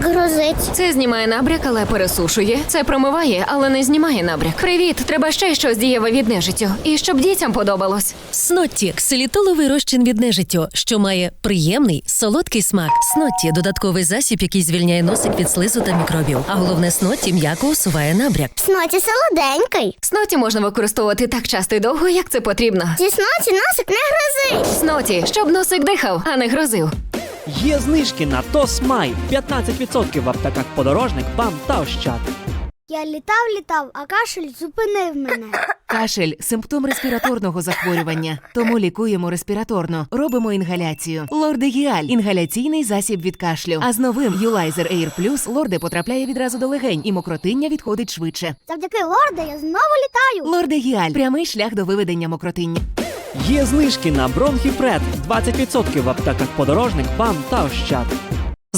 грозить. Це знімає набряк, але пересушує. Це промиває, але не знімає набряк. Привіт, треба ще щось дієве від нежиттю. І щоб дітям подобалось. Снотті ксилітоловий розчин від нежиттю, що має приємний солодкий смак. Снотті додатковий засіб, який звільняє носик від слизу та мікробів. А головне снотті м'яко усуває набряк. Сноті солоденький. Сноті можна використовувати так часто і довго, як це потрібно. Зі сноті носик не грозить. Сноті, щоб носик дихав, а не грозив. Є знижки на Тосмай 15% в аптеках подорожник, бам та ощад. Я літав, літав, а кашель зупинив мене. Кашель симптом респіраторного захворювання, тому лікуємо респіраторно. Робимо інгаляцію. Лордегіаль інгаляційний засіб від кашлю. А з новим Юлайзер Air Plus лорде потрапляє відразу до легень, і мокротиння відходить швидше. Завдяки лорда я знову літаю. Лордегіаль прямий шлях до виведення мокротиння. Є знижки на бронхіпред 20% в аптеках подорожник, бам та ощад.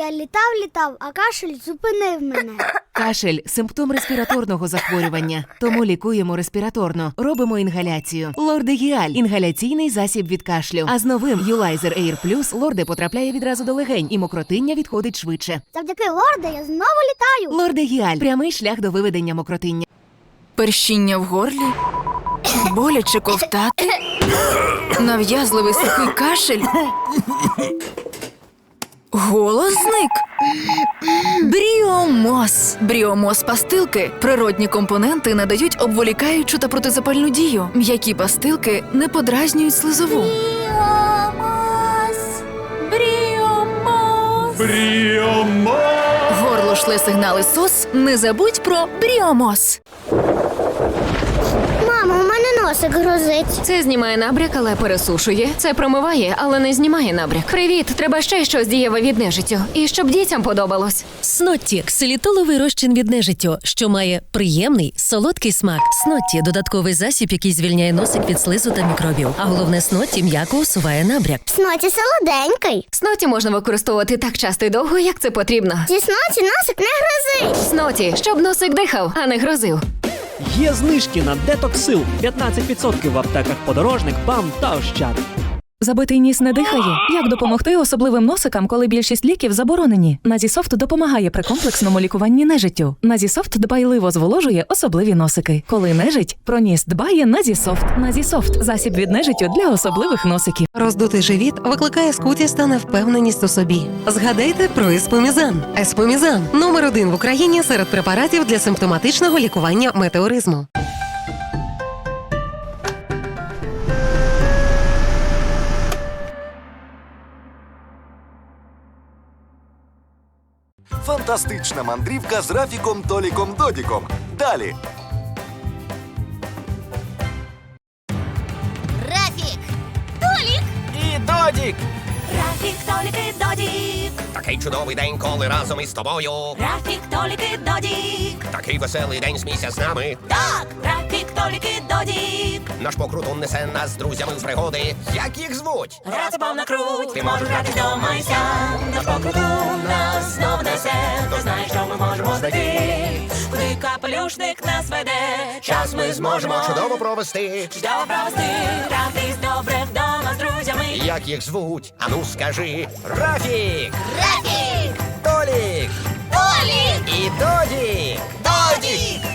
Я літав, літав, а кашель зупинив мене. Кашель симптом респіраторного захворювання, тому лікуємо респіраторно. Робимо інгаляцію. Лордегіаль інгаляційний засіб від кашлю. А з новим Юлайзер Air Plus лорде потрапляє відразу до легень, і мокротиння відходить швидше. Завдяки лорда я знову літаю. Лордегіаль прямий шлях до виведення мокротиння. перщіння в горлі, боляче ковтати, нав'язливий сухий кашель. Голос зник. Бріомос. Бріомос пастилки. Природні компоненти надають обволікаючу та протизапальну дію. М'які пастилки не подразнюють слизову. Бріомос. Горло шле сигнали СОС. Не забудь про Бріомос. Носик грозить. Це знімає набряк, але пересушує. Це промиває, але не знімає набряк. Привіт, треба ще щось дієве від нежиттю. І щоб дітям подобалось. Снотті ксилітоловий розчин від нежиттю, що має приємний солодкий смак. Снотті додатковий засіб, який звільняє носик від слизу та мікробів. А головне снотті м'яко усуває набряк. Сноті солоденький. Сноті можна використовувати так часто і довго, як це потрібно. Зі сноті носик не грозить. Сноті, щоб носик дихав, а не грозив. Є знижки на детоксил 15% в аптеках подорожник, бам та ощад. Забитий ніс не дихає. Як допомогти особливим носикам, коли більшість ліків заборонені? Назісофт допомагає при комплексному лікуванні нежиттю. Назісофт дбайливо зволожує особливі носики. Коли нежить, про ніс дбає Назісофт. Назісофт засіб від нежиттю для особливих носиків. Роздутий живіт викликає скутість та невпевненість у собі. Згадайте про еспомізан. Еспомізан номер один в Україні серед препаратів для симптоматичного лікування метеоризму. Фантастична мандрівка з Рафіком Толіком Додіком. Далі. Рафік. І Додік! Рафік, Толіки, Додік. Такий чудовий день, коли разом із тобою. Рафік, Толіки, Додік. Такий веселий день смійся з нами. Так, Рафік, Толіки, Додік. Наш покрутун несе нас з друзями в пригоди. Як їх звуть? Грати повна круть, ти можеш грати вдома і. Наш покруту нас знов несе, хто знає, що ми можемо знайти. Капелюшник нас веде, Час ми зможемо чудово провести. Чудово провести, гратись добре вдома з друзями. Як їх звуть? Ану скажи. Рафік! Рафік. Толік! Толік. І Доді! Додік.